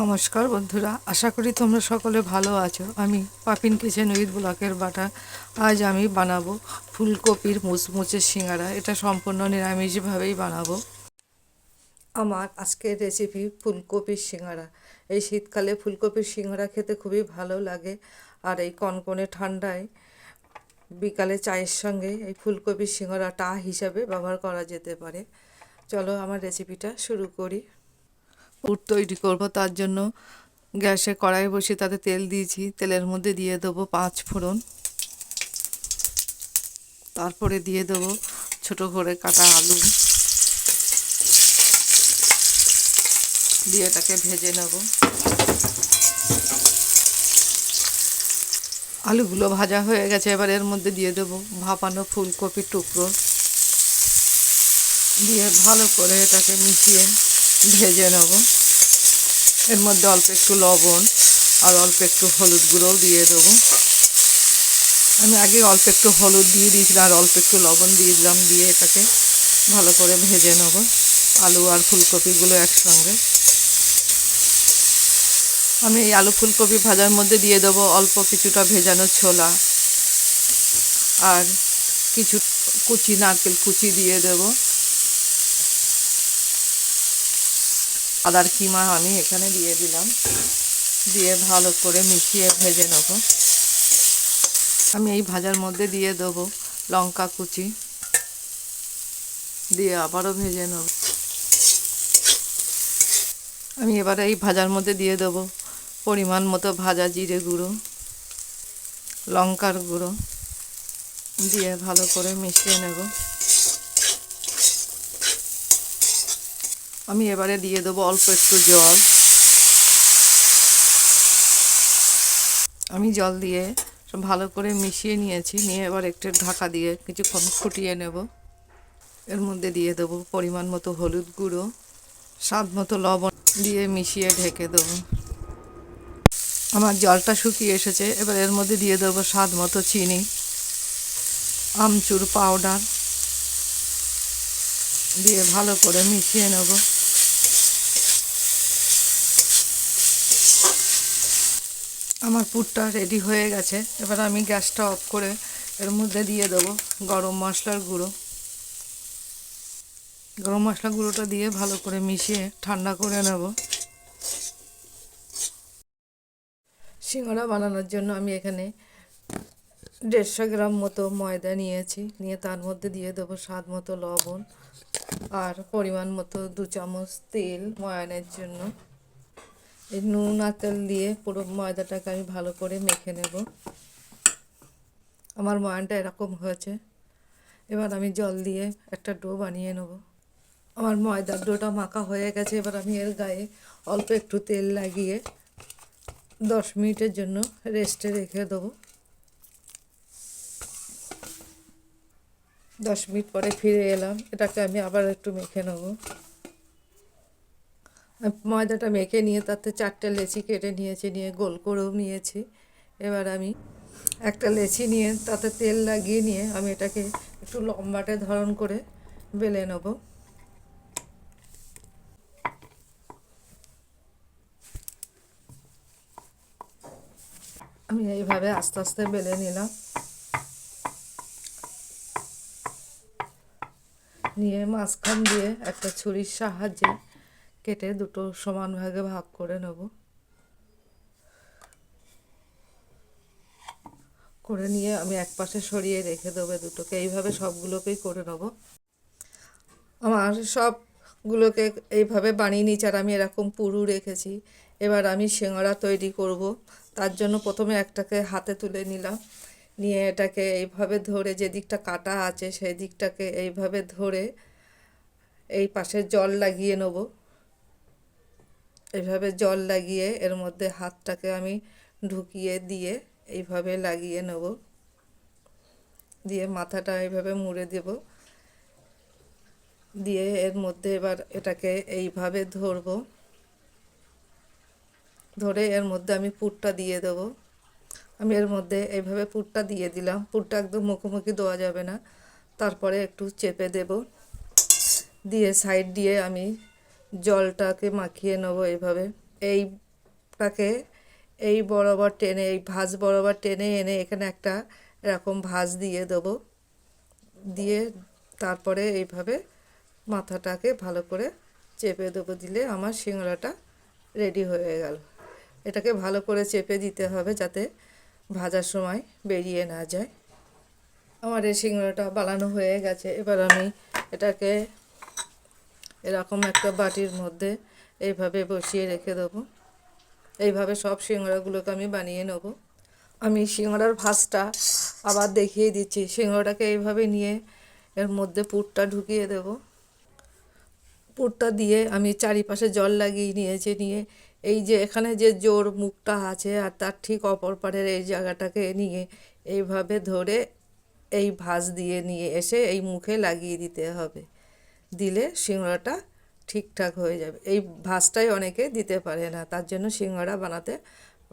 নমস্কার বন্ধুরা, আশা করি তোমরা সকলে ভালো আছো। আমি পাপিন কিচেন উইথ ব্লকের বাটা। আজ আমি বানাবো ফুলকপির মুচমুচে সিঙ্গারা। এটা সম্পূর্ণ নিরামিষভাবেই বানাবো। আমার আজকের রেসিপি ফুলকপির সিঙ্গারা। এই শীতকালে ফুলকপির সিঙ্গারা খেতে খুবই ভালো লাগে। আর এই কনকনে ঠান্ডায় বিকালে চায়ের সঙ্গে এই ফুলকপির সিঙ্গারা টা হিসাবে ব্যবহার করা যেতে পারে। চলো আমার রেসিপিটা শুরু করি। পুর তৈরি করব, তার জন্য গ্যাসে কড়াই বসিয়ে তাতে তেল দিয়েছি। তেলের মধ্যে দিয়ে দেবো পাঁচ ফোড়ন। তারপরে দিয়ে দেবো ছোট করে কাটা আলু। দিয়ে এটাকে ভেজে নেব। আলুগুলো ভাজা হয়ে গেছে, এবার এর মধ্যে দিয়ে দেবো ভাপানো ফুলকপির টুকরো। দিয়ে ভালো করে এটাকে মিশিয়ে ভেজে নেব। এর মধ্যে অল্প একটু লবণ আর অল্প একটু হলুদ গুঁড়োও দিয়ে দেবো। আমি আগে অল্প একটু হলুদ দিয়ে দিয়েছিলাম আর অল্প একটু লবণ দিয়ে দিলাম দিয়ে এটাকে ভালো করে ভেজে নেব। আলু আর ফুলকপিগুলো একসঙ্গে। আমি এই আলু ফুলকপি ভাজার মধ্যে দিয়ে দেবো অল্প কিছুটা ভেজানো ছোলা আর কিছু কুচি, নারকেল কুচি দিয়ে দেবো। আদার কিমা আমি এখানে দিয়ে দিলাম। দিয়ে ভালো করে মিশিয়ে ভেজে নেব। আমি এই ভাজার মধ্যে দিয়ে দেবো লঙ্কা কুচি। দিয়ে আবারও ভেজে নেব। আমি এবারে এই ভাজার মধ্যে দিয়ে দেবো পরিমাণ মতো ভাজা জিরে গুঁড়ো, লঙ্কার গুঁড়ো। দিয়ে ভালো করে মিশিয়ে নেব। আমি এবারে দিয়ে দেবো অল্প একটু জল। আমি জল দিয়ে সব ভালো করে মিশিয়ে নিয়েছি, নিয়ে এবার একটু ঢাকা দিয়ে কিছুক্ষণ ফুটিয়ে নেব। এর মধ্যে দিয়ে দেবো পরিমাণ মতো হলুদ গুঁড়ো, স্বাদ মতো লবণ দিয়ে মিশিয়ে ঢেকে দেবো। আমার জলটা শুকিয়ে এসেছে, এবার এর মধ্যে দিয়ে দেবো স্বাদ মতো চিনি, আমচুর পাউডার। দিয়ে ভালো করে মিশিয়ে নেব। আমার পুরটা রেডি হয়ে গেছে। এবার আমি গ্যাসটা অফ করে এর মধ্যে দিয়ে দেবো গরম মশলার গুঁড়ো। গরম মশলা গুঁড়োটা দিয়ে ভালো করে মিশিয়ে ঠান্ডা করে নেব। সিঙ্গারা বানানোর জন্য আমি এখানে দেড়শো গ্রাম মতো ময়দা নিয়েছি। নিয়ে তার মধ্যে দিয়ে দেবো স্বাদ মতো লবণ। আর পরিমাণ মতো দু চামচ তেল ময়ানের জন্য। এই নুন আর তেল দিয়ে পুরো ময়দাটাকে আমি ভালো করে মেখে নেব। আমার ময়ানটা এরকম হয়েছে। এবার আমি জল দিয়ে একটা ডো বানিয়ে নেব। আমার ময়দার ডোটা মাখা হয়ে গেছে। এবার আমি এর গায়ে অল্প একটু তেল লাগিয়ে দশ মিনিটের জন্য রেস্টে রেখে দেবো। দশ মিনিট পরে ফিরে এলাম। এটাকে আমি আবার একটু মেখে নেব। ময়দাটা মেখে নিয়ে তাতে চারটে লেচি কেটে নিয়েছি, নিয়ে গোল করেও নিয়েছি। এবার আমি একটা লেচি নিয়ে তাতে তেল লাগিয়ে নিয়ে আমি এটাকে একটু লম্বাটে ধরন করে বেলে নেব। আমি এইভাবে আস্তে আস্তে বেলে নিলাম। নিয়ে মাঝখান দিয়ে একটা ছুরির সাহায্যে কেটে দুটো সমান ভাগে ভাগ করে নেব। করে নিয়ে আমি এক পাশে সরিয়ে রেখে দেবো দুটোকে। এইভাবে সবগুলোকেই করে নেব। আমার সবগুলোকে এইভাবে বানিয়ে নিয়েছি আর আমি এরকম পুরু রেখেছি। এবার আমি সিঙ্গারা তৈরি করব। তার জন্য প্রথমে একটাকে হাতে তুলে নিলাম। নিয়ে এটাকে এইভাবে ধরে যে দিকটা কাটা আছে সেই দিকটাকে এইভাবে ধরে এই পাশে জল লাগিয়ে নেব। এইভাবে জল লাগিয়ে এর মধ্যে হাতটাকে আমি ঢুকিয়ে দিয়ে এইভাবে লাগিয়ে নেব। দিয়ে মাথাটা এইভাবে মুড়ে দেব। দিয়ে এর মধ্যে এবার এটাকে এইভাবে ধরব। ধরে এর মধ্যে আমি পুরটা দিয়ে দেবো। আমি এর মধ্যে এইভাবে পুরটা দিয়ে দিলাম। পুরটা একদম মুখোমুখি দেওয়া যাবে না। তারপরে একটু চেপে দেব। দিয়ে সাইড দিয়ে আমি জলটাকে মাখিয়ে নেব এইভাবে। এইটাকে এই বরাবর টেনে, এই ভাঁজ বরাবর টেনে এনে এখানে একটা এরকম ভাঁজ দিয়ে দেবো। দিয়ে তারপরে এইভাবে মাথাটাকে ভালো করে চেপে দেবো দিলে আমার সিঙ্গারাটা রেডি হয়ে গেল। এটাকে ভালো করে চেপে দিতে হবে যাতে ভাজার সময় বেরিয়ে না যায়। আমার এই সিঙ্গারাটা বানানো হয়ে গেছে। এবার আমি এটাকে এরকম একটা বাটির মধ্যে এইভাবে বসিয়ে রেখে দেবো। এইভাবে সব সিঙ্গারাগুলোকে আমি বানিয়ে নেব। আমি সিঙ্গারার ভাজটা আবার দেখিয়ে দিচ্ছি। সিঙ্গারাটাকে এইভাবে নিয়ে এর মধ্যে পুরটা ঢুকিয়ে দেব। পুরটা দিয়ে আমি চারিপাশে জল লাগিয়ে নিয়েছি। নিয়ে এই যে এখানে যে জোর মুখটা আছে আর তার ঠিক অপর পারের এই জায়গাটাকে নিয়ে এইভাবে ধরে এই ভাঁজ দিয়ে নিয়ে এসে এই মুখে লাগিয়ে দিতে হবে। দিলে সিঙ্গারাটা ঠিকঠাক হয়ে যাবে। এই ভাঁজটাই অনেকে দিতে পারে না, তার জন্য সিঙ্গারা বানাতে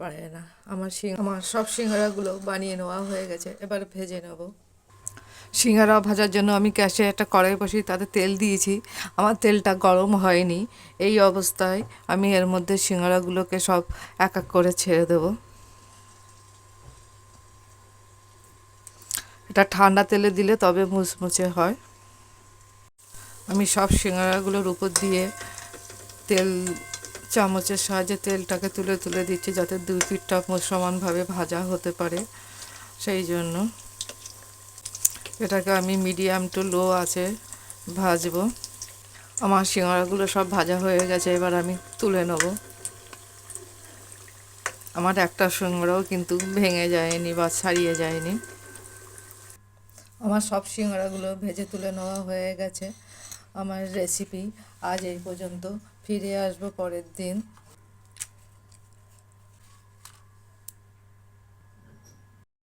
পারে না। আমার সিং আমার সব সিঙ্গারাগুলো বানিয়ে নেওয়া হয়ে গেছে, এবার ভেজে নেব। সিঙ্গারা ভাজার জন্য আমি গ্যাসে একটা কড়াই বসিয়ে তাতে তেল দিয়েছি। আমার তেলটা গরম হয়নি। এই অবস্থায় আমি এর মধ্যে সিঙ্গারাগুলোকে সব এক এক করে ছেড়ে দেবো। এটা ঠান্ডা তেলে দিলে তবে মুচমুচে হয়। আমি সব সিঙ্গারাগুলোর উপর দিয়ে তেল, চামচের সাহায্যে তেলটাকে তুলে তুলে দিচ্ছি যাতে দুই পিঠটা সমানভাবে ভাজা হতে পারে। সেই জন্য এটাকে আমি মিডিয়াম টু লো আছে ভাজব। আমার সিঙ্গারাগুলো সব ভাজা হয়ে গেছে, এবার আমি তুলে নেব। আমার একটা সিঙ্গারাও কিন্তু ভেঙে যায়নি বা ছাড়িয়ে যায়নি। আমার সব সিঙ্গারাগুলো ভেজে তুলে নেওয়া হয়ে গেছে। আমার রেসিপি আজ এই পর্যন্ত। ফিরে আসব পরের দিন।